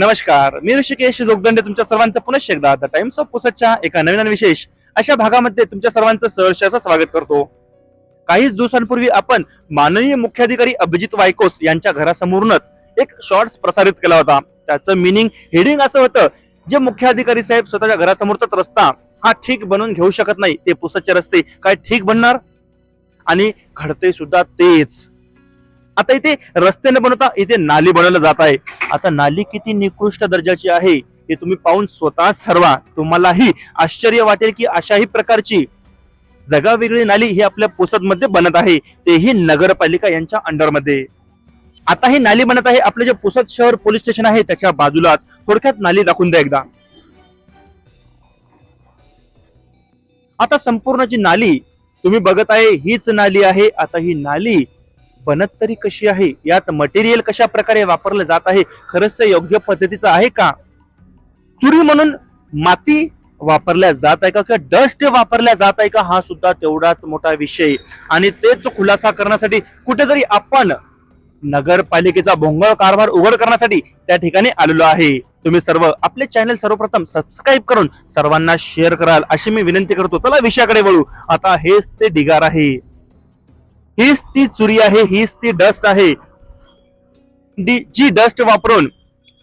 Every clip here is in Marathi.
नमस्कार मी ऋषिकेश जोगदंडे तुमच्या सर्वांचं पुनश्च एकदा द टाइम्स ऑफ पुसतच्या एका नवीन आणि विशेष अशा भागामध्ये तुमच्या सर्वांचं सहर्ष असं स्वागत करतो. काहीच दिवसांपूर्वी आपण माननीय मुख्याधिकारी अभिजित वायकोस यांच्या घरासमोरूनच एक शॉर्ट्स प्रसारित केला होता. त्याचं मिनिंग हेडिंग असं होतं जे मुख्याधिकारी साहेब स्वतःच्या घरासमोरचाच रस्ता हा ठीक बनवून घेऊ शकत नाही. ते पुसतचे रस्ते काय ठीक बनणार? आणि घडते सुद्धा तेच. आता इथे रस्ते न बनवता इथे नाली बनवलं जात आहे. आता नाली किती निकृष्ट दर्जाची आहे हे तुम्ही पाहून स्वतःच ठरवा. तुम्हालाही आश्चर्य वाटेल की अशाही प्रकारची जगावेगळी नाली ही आपल्या पुसदमध्ये बनत आहे. तेही नगरपालिका यांच्या अंडरमध्ये. आता ही नाली बनत आहे आपलं जे पुसद शहर पोलीस स्टेशन आहे त्याच्या बाजूलाच. थोडक्यात नाली दाखवून द्या एकदा. आता संपूर्ण जी नाली तुम्ही बघत आहे हीच नाली आहे. आता ही नाली बनत तरी कशी आहे? यात मटेरियल कशा प्रकारे वापरलं जात आहे? खरंच ते योग्य पद्धतीचं आहे का? चुरी म्हणून माती वापरल्या जात आहे का? किंवा डस्ट वापरल्या जात आहे का? हा सुद्धा तेवढाच मोठा विषय. आणि तेच खुलासा करण्यासाठी कुठेतरी आपण नगरपालिकेचा भोंगळ कारभार उघड करण्यासाठी त्या ठिकाणी आलेलो आहे. तुम्ही सर्व आपले चॅनल सर्वप्रथम सबस्क्राईब करून सर्वांना शेअर कराल अशी मी विनंती करतो. चला विषयाकडे वळू. आता हेच ते ढिगार आहे. हीच ती चुरी आहे हीच ती डस्ट आहे. जी डस्ट वापरून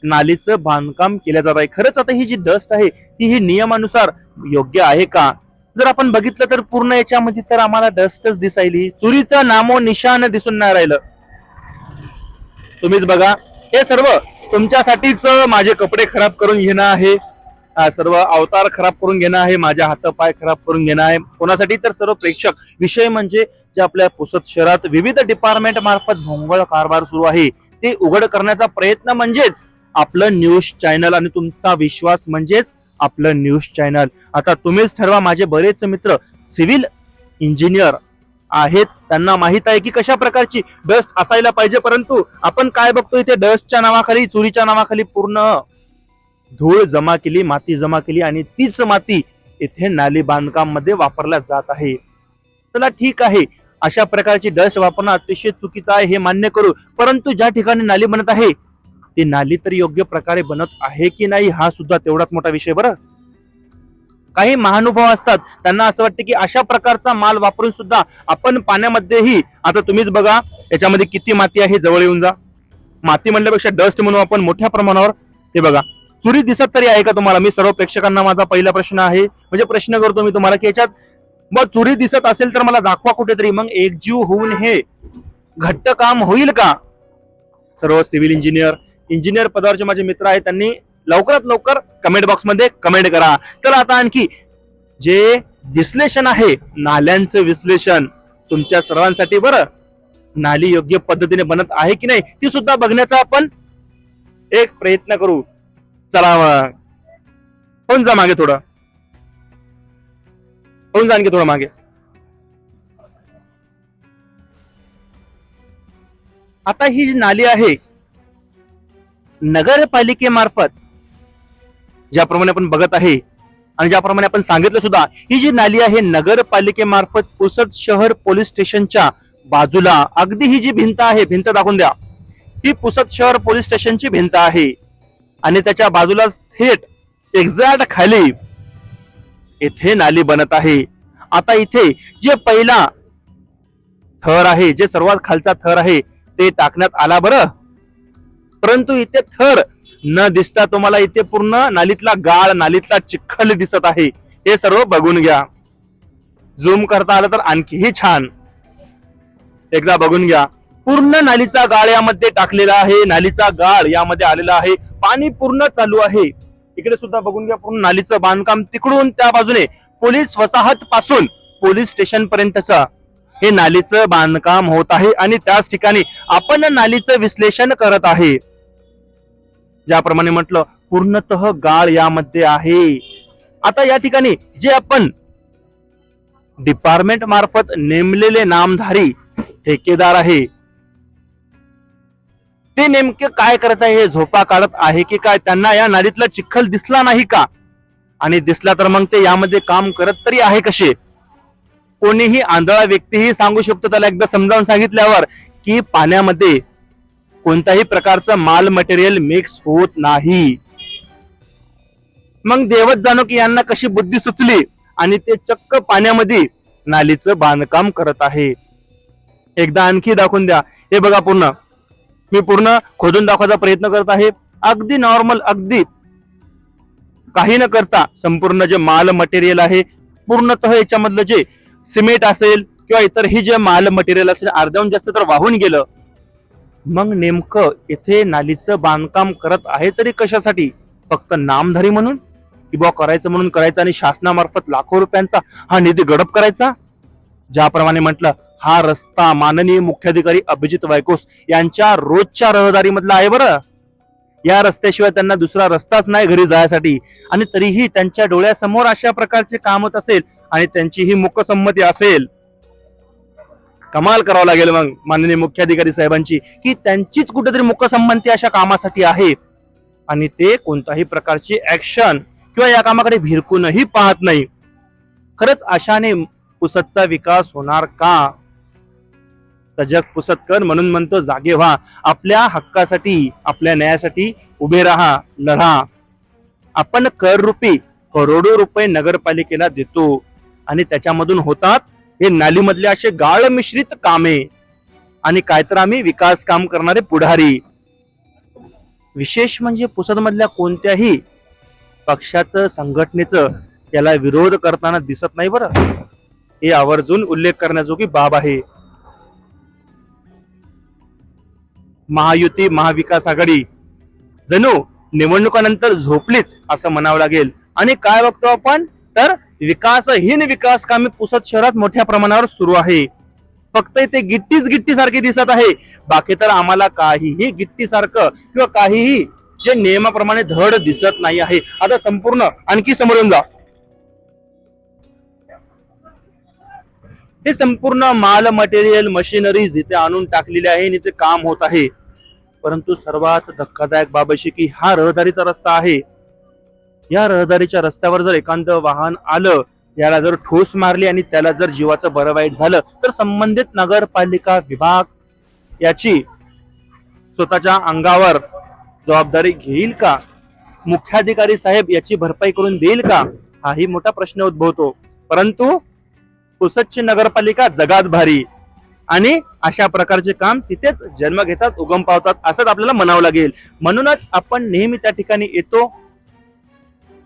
नालीचं बांधकाम केलं जात आहे. खरंच आता ही जी डस्ट आहे ती ही नियमानुसार योग्य आहे का? जर आपण बघितलं तर पूर्ण याच्यामध्ये तर आम्हाला डस्टच दिसायली. चुरीचं नामो निशान दिसून नाही राहिलं. तुम्हीच बघा. हे सर्व तुमच्यासाठीच माझे कपडे खराब करून घेणं आहे. हा, सर्व अवतार खराब करून घेणं आहे. माझ्या हातपाय खराब करून घेणं आहे. कोणासाठी तर सर्व प्रेक्षक. विषय म्हणजे जे आपल्या पुसद शहरात विविध डिपार्टमेंट मार्फत भोंगळ कारभार सुरू आहे ते उघड करण्याचा प्रयत्न म्हणजेच आपलं न्यूज चॅनल आणि तुमचा विश्वास म्हणजेच आपलं न्यूज चॅनल आता तुम्हीच ठरवा माझे बरेच मित्र सिव्हिल इंजिनियर आहेत त्यांना माहीत आहे की कशा प्रकारची डस्ट असायला पाहिजे परंतु आपण काय बघतोय इथे डस्टच्या नावाखाली चुरीच्या नावाखाली पूर्ण धूळ जमा केली माती जमा केली आणि तीच माती इथे नाली बांधकाममध्ये वापरल्या जात आहे. चला ठीक आहे. अशा प्रकारची डस्ट वापरणं अतिशय चुकीचं आहे हे मान्य करू. परंतु ज्या ठिकाणी नाली बनत आहे ती नाली तर योग्य प्रकारे बनत आहे की नाही हा सुद्धा तेवढाच मोठा विषय बरं. काही महानुभाव असतात त्यांना असं वाटतं की अशा प्रकारचा माल वापरून सुद्धा आपण पाण्यामध्येही आता तुम्हीच बघा याच्यामध्ये किती माती आहे जवळ येऊन जा. माती म्हणल्यापेक्षा डस्ट म्हणून आपण मोठ्या प्रमाणावर. हे बघा चुरी दिसत तरी आहे का तुम्हाला? मी सर्व प्रेक्षकांना माझा पहिला प्रश्न आहे. म्हणजे प्रश्न करतो मी तुम्हाला की याच्यात मग चुरी दिसत असेल तर मला दाखवा कुठेतरी. मग एकजीव होऊन हे घट्ट काम होईल का? सर्व सिव्हिल इंजिनियर इंजिनियर पदावरचे माझे मित्र आहेत त्यांनी लवकरात लवकर कमेंट बॉक्समध्ये कमेंट करा. तर आता आणखी जे विश्लेषण आहे नाल्यांचं विश्लेषण तुमच्या सर्वांसाठी बरं. नाली योग्य पद्धतीने बनत आहे की नाही ती सुद्धा बघण्याचा आपण एक प्रयत्न करू. चला मग. होऊन जा मागे थोडं. होऊन जा आणखी थोडं मागे. आता ही जी नाली आहे नगरपालिकेमार्फत ज्याप्रमाणे आपण बघत आहे आणि ज्याप्रमाणे आपण सांगितलं सुद्धा ही जी नाली आहे नगरपालिकेमार्फत पुसद शहर पोलीस स्टेशनच्या बाजूला. अगदी ही जी भिंत आहे भिंत दाखवून द्या. ही पुसद शहर पोलीस स्टेशनची भिंत आहे. आणि त्याच्या बाजूला थेट एक्झॅक्ट खाली इथे नाली बनत आहे. आता इथे जे पहिला थर आहे जे सर्वात खालचा थर आहे ते टाकण्यात आला बरं. परंतु इथे थर न दिसता तुम्हाला इथे पूर्ण नालीतला गाळ नालीतला चिखल दिसत आहे. हे सर्व बघून घ्या. झूम करता आलं तर आणखीही छान. एकदा बघून घ्या. पूर्ण नालीचा गाळ यामध्ये टाकलेला आहे नालीचा गाळ यामध्ये आलेला आहे. पाणी पूर्ण चालू आहे. इकडे सुद्धा बघून घ्या पूर्ण नालीचं बांधकाम तिकडून त्या बाजूने. पोलीस वसाहत पासून पोलीस स्टेशन पर्यंतचा हे नालीचं बांधकाम होत आहे आणि त्याच ठिकाणी आपण नालीचं विश्लेषण करत आहे. ज्याप्रमाणे म्हटलं पूर्णतः गाळ यामध्ये आहे. आता या ठिकाणी जे आपण डिपार्टमेंट मार्फत नेमलेले नामधारी ठेकेदार आहे ते नेमके काय करत आहे हे झोपा काढत आहे की काय? त्यांना या नादीतला चिखल दिसला नाही का? आणि दिसला तर मग ते यामध्ये काम करत तरी आहे कसे? कोणीही आंधळा व्यक्तीही सांगू शकतो. त्याला एकदा समजावून सांगितल्यावर की पाण्यामध्ये कोणत्याही प्रकारचं माल मटेरियल मिक्स होत नाही. मग देवत जाणो की यांना कशी बुद्धी सुचली आणि ते चक्क पाण्यामध्ये नालीचं बांधकाम करत आहे. एकदा आणखी दाखवून द्या. हे बघा पूर्ण. मी पूर्ण खोदून दाखवायचा प्रयत्न करत आहे. अगदी नॉर्मल अगदी काही न करता संपूर्ण जे माल मटेरियल आहे पूर्णतः याच्यामधलं जे सिमेंट असेल किंवा इतर ही जे माल मटेरियल असेल अर्ध्याहून जास्त तर वाहून गेलं. मग नेमकं इथे नालीचं बांधकाम करत आहे तरी कशासाठी? फक्त नामधारी म्हणून? किंवा बुवा करायचं म्हणून करायचं आणि शासनामार्फत लाखो रुपयांचा हा निधी गडप करायचा? ज्याप्रमाणे म्हटलं हा रस्ता माननीय मुख्याधिकारी अभिजित वायकोस यांच्या रोजच्या रहदारीमधला आहे बरं. या रस्त्याशिवाय त्यांना दुसरा रस्ताच नाही घरी जायसाठी. आणि तरीही त्यांच्या डोळ्यासमोर अशा प्रकारचे काम होत असेल आणि त्यांची ही मुकसंमती असेल. कमाल करावं लागेल मग माननीय मुख्याधिकारी साहेबांची की त्यांचीच कुठेतरी मुकसंमती अशा कामासाठी आहे. आणि ते कोणत्याही प्रकारची ऍक्शन किंवा या कामाकडे भिरकूनही पाहत नाही. खरंच अशाने पुसतचा विकास होणार का? तजक पुसतकर म्हणून म्हणतो जागे व्हा. आपल्या हक्कासाठी आपल्या न्यायासाठी उभे राहा लढा. आपण कर रुपी करोडो रुपये नगरपालिकेला देतो आणि त्याच्यामधून होतात हे नालीमधले असे गाळ मिश्रित कामे. आणि काय तर आम्ही विकास काम करणारे पुढारी. विशेष म्हणजे पुसद मधल्या कोणत्याही पक्षाचं संघटनेचं याला विरोध करताना दिसत नाही बरं. हे आवर्जून उल्लेख करण्याजोगी बाब आहे. महायुती महाविकास आघाडी. जणू निवडणुकानंतर झोपलीच असं म्हणावं लागेल. आणि काय बघतो आपण? तर विकासहीन विकास कामे पुसद शहरात मोठ्या प्रमाणावर सुरू आहे. फक्त इथे गिट्टीच गिट्टी सारखी दिसत आहे. बाकी तर आम्हाला काहीही गिट्टी सारखं किंवा काहीही जे नियमाप्रमाणे धड दिसत नाही आहे. आता संपूर्ण आणखी समोर येऊन जा. हे संपूर्ण माल मटेरियल मशिनरीज जिथे आणून टाकलेले आहे आणि ते काम होत आहे. परंतु सर्वात धक्कादायक बाब अशी की हा रहदारीचा रस्ता आहे. या रहदारीच्या रस्त्यावर जर एखादं वाहन आलं याला जर ठोस मारली आणि त्याला जर जीवाचं बरं वाईट झालं तर संबंधित नगरपालिका विभाग याची स्वतःच्या अंगावर जबाबदारी घेईल का? मुख्याधिकारी साहेब याची भरपाई करून देईल का? हाही मोठा प्रश्न उद्भवतो. परंतु पुसदची नगरपालिका जगात भारी. आणि अशा प्रकारचे काम तिथेच जन्म घेतात उगम पावतात असंच आपल्याला म्हणावं लागेल. म्हणूनच आपण नेहमी त्या ठिकाणी येतो.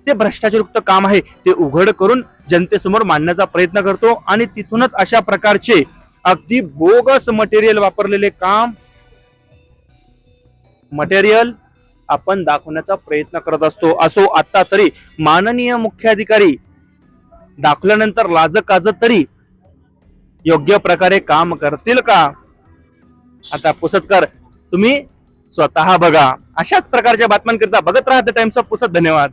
ते भ्रष्टाचारयुक्त काम आहे ते उघड करून जनतेसमोर मांडण्याचा प्रयत्न करतो. आणि तिथूनच अशा प्रकारचे अगदी बोगस मटेरियल वापरलेले काम मटेरियल आपण दाखवण्याचा प्रयत्न करत असतो. असो आता तरी माननीय मुख्याधिकारी दाखवल्यानंतर लाज काजत तरी योग्य प्रकारे काम करतील का? आता पुसतकर तुम्ही स्वतः बघा. अशाच प्रकारच्या बातम्यांकरिता बघत राहा द टाइम्स ऑफ पुसत. धन्यवाद.